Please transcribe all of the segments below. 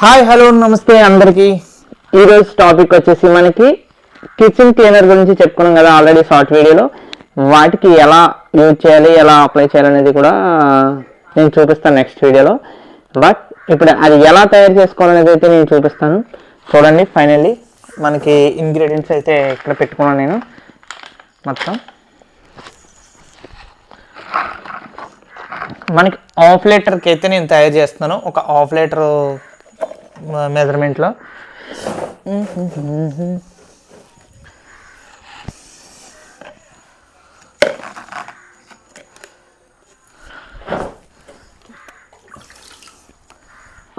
Hi hello నమస్తే అందరికీ. ఈరోజు టాపిక్ వచ్చేసి మనకి కిచెన్ క్లీనర్ గురించి చెప్పుకున్నాం కదా ఆల్రెడీ షార్ట్ వీడియోలో వాటికి ఎలా యూజ్ చేయాలి ఎలా అప్లై చేయాలి అనేది కూడా నేను చూపిస్తాను నెక్స్ట్ వీడియోలో బట్ ఇప్పుడు అది ఎలా తయారు చేసుకోవాలనేది అయితే నేను చూపిస్తాను. చూడండి ఫైనల్లీ మనకి ఇంగ్రీడియంట్స్ అయితే ఇక్కడ పెట్టుకున్నాను నేను. మొత్తం. మనకి హాఫ్ లీటర్కి అయితే నేను తయారు చేస్తున్నాను. ఒక హాఫ్ లీటరు మెజర్మెంట్లో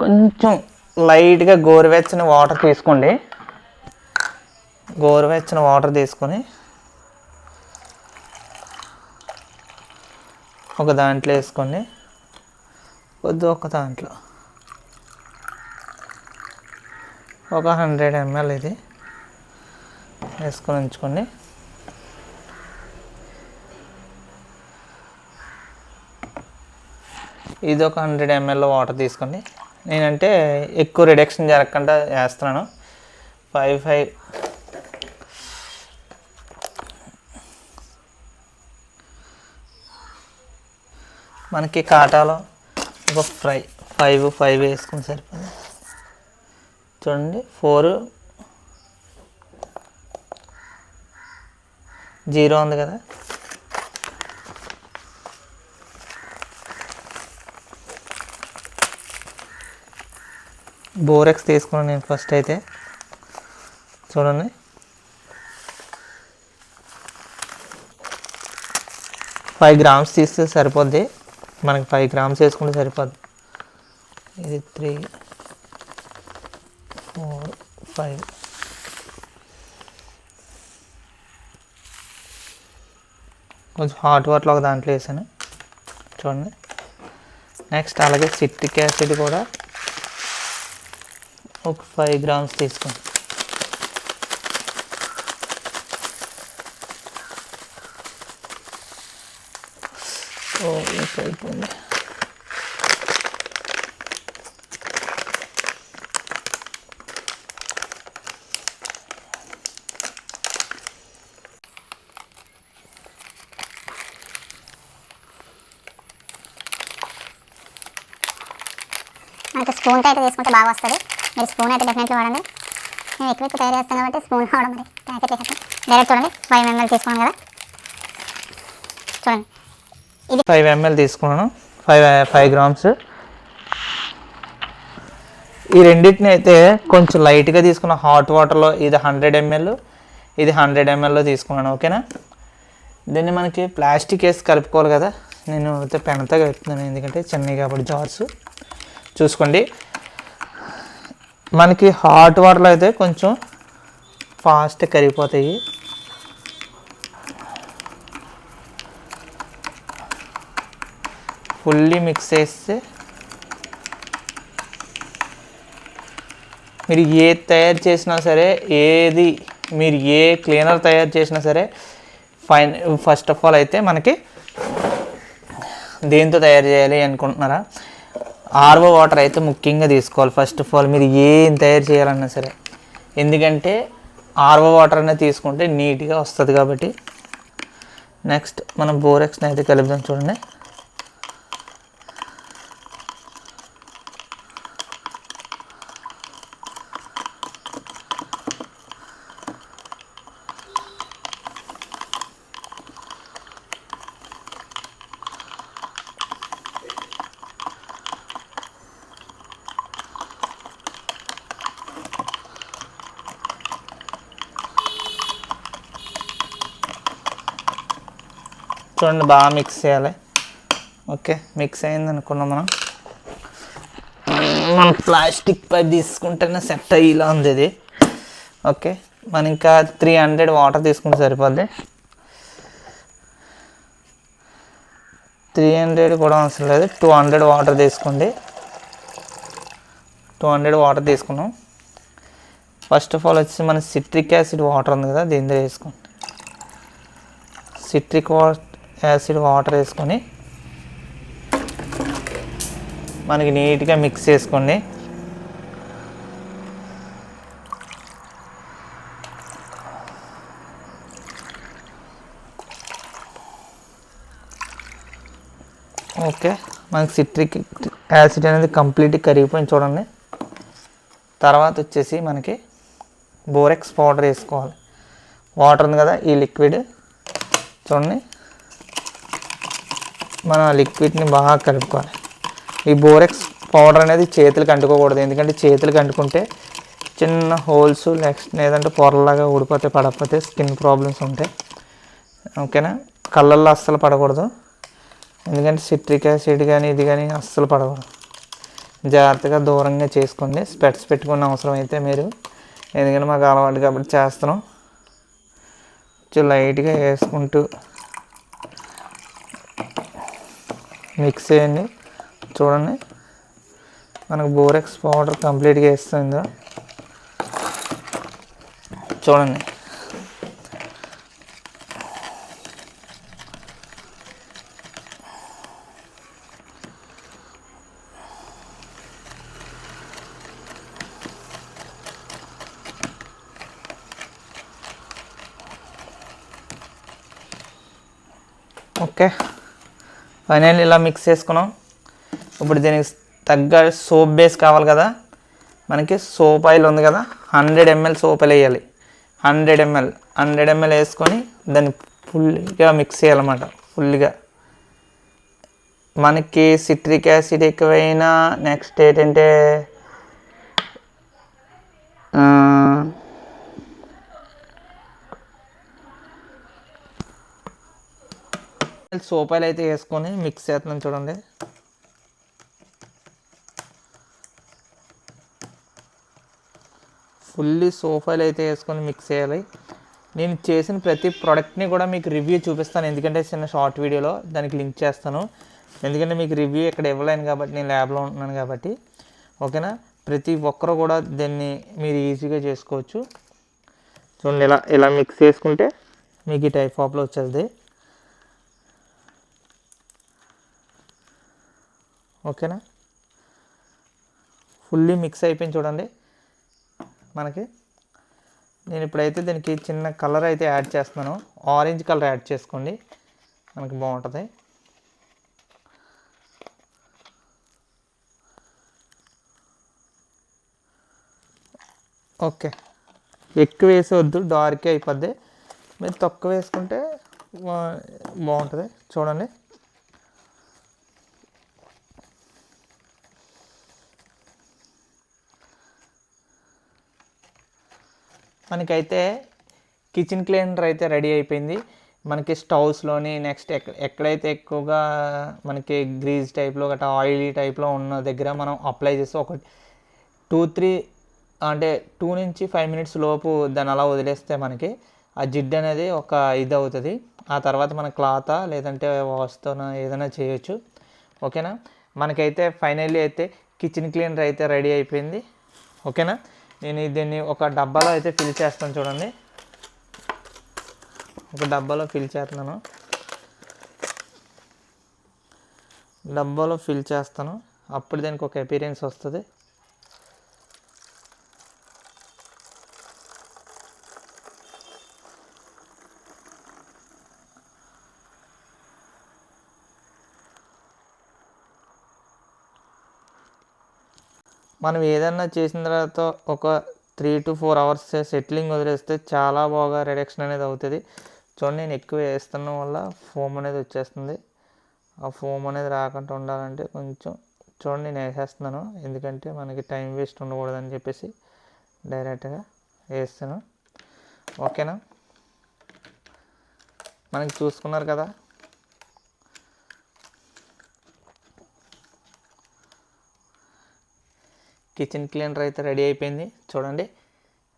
కొంచెం లైట్గా గోరువెచ్చని వాటర్ తీసుకోండి. గోరువెచ్చని వాటర్ తీసుకొని ఒక దాంట్లో వేసుకోండి. కొద్ది ఒక దాంట్లో. ఒక హండ్రెడ్ ఎంఎల్ ఇది. వేసుకొని ఉంచుకోండి. ఇది ఒక హండ్రెడ్ ఎంఎల్ వాటర్ తీసుకోండి. నేనంటే ఎక్కువ రిడక్షన్ జరగకుండా వేస్తున్నాను. ఫైవ్ ఫైవ్ మనకి కాటాలో ఒక ఫ్రై ఫైవ్ ఫైవ్ వేసుకుని సరిపోయింది చూడండి. ఫోర్ జీరో ఉంది కదా. బోరెక్స్ తీసుకున్నాను నేను ఫస్ట్ అయితే. చూడండి. ఫైవ్ గ్రామ్స్ తీస్తే సరిపోద్ది. మనకి ఫైవ్ గ్రామ్స్ వేసుకుంటే సరిపోద్ది. ఇది త్రీ ఫైవ్ కొంచెం హాట్ వాటర్ ఒక దాంట్లో వేసాను. చూడండి. నెక్స్ట్ అలాగే సిట్రిక్ యాసిడ్ కూడా ఒక ఫైవ్ గ్రామ్స్ తీసుకోండి ఓ అయిపోయింది. మనకి స్పూన్తో అయితే తీసుకుంటే బాగా వస్తుంది. మీరు స్పూన్ అయితే డెఫినెట్లీ వాడండి. నేను ఎక్కువ ఎక్కువ తయారు చేస్తాను కాబట్టి స్పూన్ వాడడం మరి. ప్యాకెట్ వేసేస్తాను డైరెక్ట్ చూడండి. ఫైవ్ ఎంఎల్ తీసుకున్నాను కదా. చూడండి. ఇది ఫైవ్ ఎంఎల్ తీసుకున్నాను. ఫైవ్ ఫైవ్ గ్రామ్స్ ఈ రెండింటిని అయితే కొంచెం లైట్గా తీసుకున్న హాట్ వాటర్లో ఇది హండ్రెడ్ ఎంఎల్ ఇది హండ్రెడ్ ఎంఎల్లో తీసుకున్నాను. ఓకేనా దీన్ని మనకి ప్లాస్టిక్ వేసి కలుపుకోవాలి కదా. నేను అయితే పెనతో కలుపుతున్నాను. ఎందుకంటే చిన్నవి కాబట్టి జార్స్. చూసుకోండి. మనకి హాట్ వాటర్లో అయితే కొంచెం ఫాస్ట్ కరిగిపోతాయి. ఫుల్లీ మిక్స్ చేస్తే మీరు ఏ తయారు చేసినా సరే ఏది మీరు ఏ క్లీనర్ తయారు చేసినా సరే ఫైన్ ఫస్ట్ ఆఫ్ ఆల్ అయితే మనకి దేంతో తయారు చేయాలి అనుకుంటున్నారా? ఆర్ఓ వాటర్ అయితే ముఖ్యంగా తీసుకోవాలి. ఫస్ట్ ఆఫ్ ఆల్ మీరు ఏం తయారు చేయాలన్నా సరే. ఎందుకంటే ఆర్ఓ వాటర్ అనేది తీసుకుంటే నీట్గా వస్తుంది కాబట్టి. నెక్స్ట్ మనం బోరెక్స్ని అయితే కలుపుదాం చూడండి. చూడండి బాగా మిక్స్ చేయాలి. ఓకే మిక్స్ అయింది అనుకున్నాం మనం. మనం ప్లాస్టిక్ పైప్ తీసుకుంటేనే సెట్ అయ్యేలా ఉంది ఇది. ఓకే మనం ఇంకా త్రీ హండ్రెడ్ వాటర్ తీసుకుంటే సరిపోద్ది. త్రీ హండ్రెడ్ కూడా అవసరం లేదు. టూ హండ్రెడ్ వాటర్ తీసుకోండి. టూ హండ్రెడ్ వాటర్ తీసుకున్నాం. ఫస్ట్ ఆఫ్ ఆల్ వచ్చి మన సిట్రిక్ యాసిడ్ వాటర్ ఉంది కదా దీంతో వేసుకోండి. సిట్రిక్ వాటర్ యాసిడ్ వాటర్ వేసుకొని మనకి నీట్గా మిక్స్ చేసుకోండి. ఓకే మనకి సిట్రిక్ యాసిడ్ అనేది కంప్లీట్గా కరిగిపోయింది చూడండి. తర్వాత వచ్చేసి మనకి బోరెక్స్ పౌడర్ వేసుకోవాలి. వాటర్ ఉంది కదా ఈ లిక్విడ్. చూడండి. మనం ఆ లిక్విడ్ని బాగా కలుపుకోవాలి. ఈ బోరెక్స్ పౌడర్ అనేది చేతులకు అంటుకోకూడదు. ఎందుకంటే చేతులకు అంటుకుంటే చిన్న హోల్స్ నెక్స్ట్ లేదంటే పొరలాగా ఊడిపోతే పడకపోతే స్కిన్ ప్రాబ్లమ్స్ ఉంటాయి. ఓకేనా? కళ్ళల్లో అస్సలు పడకూడదు. ఎందుకంటే సిట్రిక్ యాసిడ్ కానీ ఇది కానీ అస్సలు పడకూడదు. జాగ్రత్తగా దూరంగా చేసుకోండి స్పెట్స్ పెట్టుకున్న అవసరం అయితే మీరు. ఎందుకంటే మాకు అలవాటు కాబట్టి చేస్తున్నాం. కొంచెం లైట్గా వేసుకుంటూ మిక్స్ చేయండి. చూడండి. మనకు బోరెక్స్ పౌడర్ కంప్లీట్గా వేస్తుంది చూడండి. ఓకే. ఫైనల్ ఇలా మిక్స్ చేసుకున్నాం. ఇప్పుడు దీనికి తగ్గ సోప్ బేస్ కావాలి కదా. మనకి సోప్ ఆయిల్ ఉంది కదా. హండ్రెడ్ ఎంఎల్ సోప్ ఆయిల్ వేయాలి. హండ్రెడ్ ఎంఎల్ హండ్రెడ్ ఎంఎల్ వేసుకొని దాన్ని ఫుల్గా మిక్స్ చేయాలన్నమాట. ఫుల్గా. మనకి సిట్రిక్ యాసిడ్ ఎక్కువైనా నెక్స్ట్ ఏంటంటే ఆ, అయితే వేసుకొని మిక్స్ చేస్తున్నాం చూడండి. ఫుల్లీ సోఫాలు అయితే వేసుకొని మిక్స్ చేయాలి. నేను చేసిన ప్రతి ప్రోడక్ట్ని కూడా మీకు రివ్యూ చూపిస్తాను. ఎందుకంటే చిన్న షార్ట్ వీడియోలో దానికి లింక్ చేస్తాను. ఎందుకంటే మీకు రివ్యూ ఇక్కడ ఇవ్వలేను కాబట్టి నేను ల్యాబ్లో ఉంటున్నాను కాబట్టి. ఓకేనా? ప్రతి ఒక్కరు కూడా దీన్ని మీరు ఈజీగా చేసుకోవచ్చు. చూడండి ఇలా ఇలా మిక్స్ చేసుకుంటే మీకు ఈ టైప్ ఆఫ్లో వచ్చేది. ఓకేనా? ఫుల్లీ మిక్స్ అయిపోయింది చూడండి. మనకి నేను ఇప్పుడైతే దీనికి చిన్న కలర్ అయితే యాడ్ చేస్తున్నాను. ఆరెంజ్ కలర్ యాడ్ చేసుకోండి. మనకి బాగుంటుంది. ఓకే. ఎక్కువ వేసేవద్దు డార్కే అయిపోద్ది. మీరు తక్కువ వేసుకుంటే బాగుంటుంది. చూడండి. మనకైతే కిచెన్ క్లీనర్ అయితే రెడీ అయిపోయింది. మనకి స్టవ్స్లోని నెక్స్ట్ ఎక్క ఎక్కడైతే ఎక్కువగా మనకి గ్రీజ్ టైప్లో గట్రా ఆయిలీ టైప్లో ఉన్న దగ్గర మనం అప్లై చేసి ఒక టూ త్రీ అంటే టూ నుంచి ఫైవ్ మినిట్స్ లోపు దాన్ని అలా వదిలేస్తే మనకి ఆ జిడ్డు అనేది ఒక ఇది అవుతుంది. ఆ తర్వాత మన క్లాతా లేదంటే వస్తువున ఏదైనా చేయొచ్చు. ఓకేనా? మనకైతే ఫైనల్లీ అయితే కిచెన్ క్లీనర్ అయితే రెడీ అయిపోయింది. ఓకేనా? నేను దీన్ని ఒక డబ్బాలో అయితే ఫిల్ చేస్తాను చూడండి. ఒక డబ్బాలో ఫిల్ చేస్తున్నాను. డబ్బాలో ఫిల్ చేస్తాను. అప్పుడు దానికి ఒక అపీరియన్స్ వస్తుంది. మనం ఏదన్నా చేసిన తర్వాత ఒక three to four hours settling వదిలేస్తే చాలా బాగా రిడక్షన్ అనేది అవుతుంది. చూడండి నేను ఎక్కువ వేస్తున్న వల్ల ఫోమ్ అనేది వచ్చేస్తుంది. ఆ ఫోమ్ అనేది రాకుండా ఉండాలంటే కొంచెం చూడండి నేను వేసేస్తున్నాను. ఎందుకంటే మనకి టైం వేస్ట్ ఉండకూడదని చెప్పేసి డైరెక్ట్గా వేస్తాను ఓకేనా? మనకి చూసుకున్నారు కదా? కిచెన్ క్లీనర్ అయితే రెడీ అయిపోయింది. చూడండి.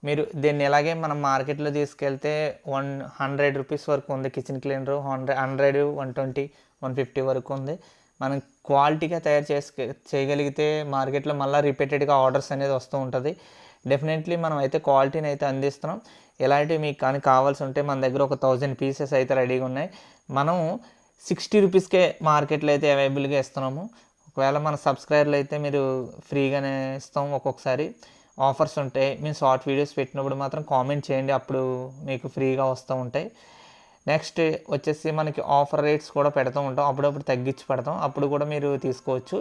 మీరు దీన్ని ఎలాగే మనం మార్కెట్లో తీసుకెళ్తే వన్ హండ్రెడ్ రూపీస్ వరకు ఉంది kitchen cleaner. Hundred hundred one twenty one fifty వరకు ఉంది. మనం క్వాలిటీగా తయారు చేసు చేయగలిగితే మార్కెట్లో మళ్ళీ రిపీటెడ్గా ఆర్డర్స్ అనేది వస్తూ ఉంటుంది. డెఫినెట్లీ మనం అయితే క్వాలిటీని అయితే అందిస్తున్నాం. ఎలాంటివి మీకు కానీ కావాల్సి ఉంటే మన దగ్గర ఒక థౌజండ్ పీసెస్ అయితే రెడీగా ఉన్నాయి. మనం సిక్స్టీ రూపీస్కే మార్కెట్లో అయితే అవైలబుల్గా ఇస్తున్నాము. ఒకవేళ మన సబ్స్క్రైబర్లు అయితే మీరు ఫ్రీగానే ఇస్తాం ఒక్కొక్కసారి. ఆఫర్స్ ఉంటాయి మేము షార్ట్ వీడియోస్ పెట్టినప్పుడు మాత్రం కామెంట్ చేయండి అప్పుడు మీకు ఫ్రీగా వస్తూ ఉంటాయి. నెక్స్ట్ వచ్చేసి మనకి ఆఫర్ రేట్స్ కూడా పెడతా ఉంటాం అప్పుడప్పుడు తగ్గించి పెడతాం అప్పుడు కూడా మీరు తీసుకోవచ్చు.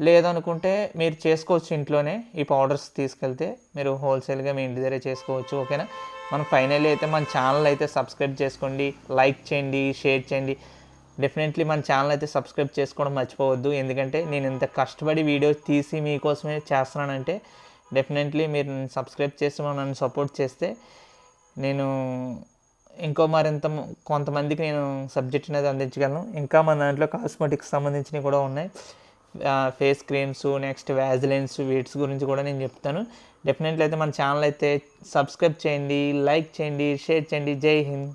లేదనుకుంటే మీరు చేసుకోవచ్చు ఇంట్లోనే ఈ పౌడర్స్ తీసుకెళ్తే మీరు హోల్సేల్గా మీ ఇంటి దగ్గరే చేసుకోవచ్చు ఓకేనా? మనం ఫైనల్లీ అయితే మన ఛానల్ అయితే సబ్స్క్రైబ్ చేసుకోండి లైక్ చేయండి షేర్ చేయండి. డెఫినెట్లీ మన ఛానల్ అయితే సబ్స్క్రైబ్ చేసుకోవడం మర్చిపోవద్దు. ఎందుకంటే నేను ఇంత కష్టపడి వీడియోస్ తీసి మీకోసమే చేస్తున్నానంటే డెఫినెట్లీ మీరు నన్ను సబ్స్క్రైబ్ చేసి నన్ను సపోర్ట్ చేస్తే నేను ఇంకో మరింత కొంతమందికి నేను సబ్జెక్ట్ అనేది అందించగలను. ఇంకా మన దాంట్లో కాస్మెటిక్స్ సంబంధించినవి కూడా ఉన్నాయి. Face creams next Vaselines Veets గురించి కూడా నేను చెప్తాను. డెఫినెట్లీ అయితే మన ఛానల్ అయితే సబ్స్క్రైబ్ చేయండి లైక్ చేయండి షేర్ చేయండి. జై హింద్.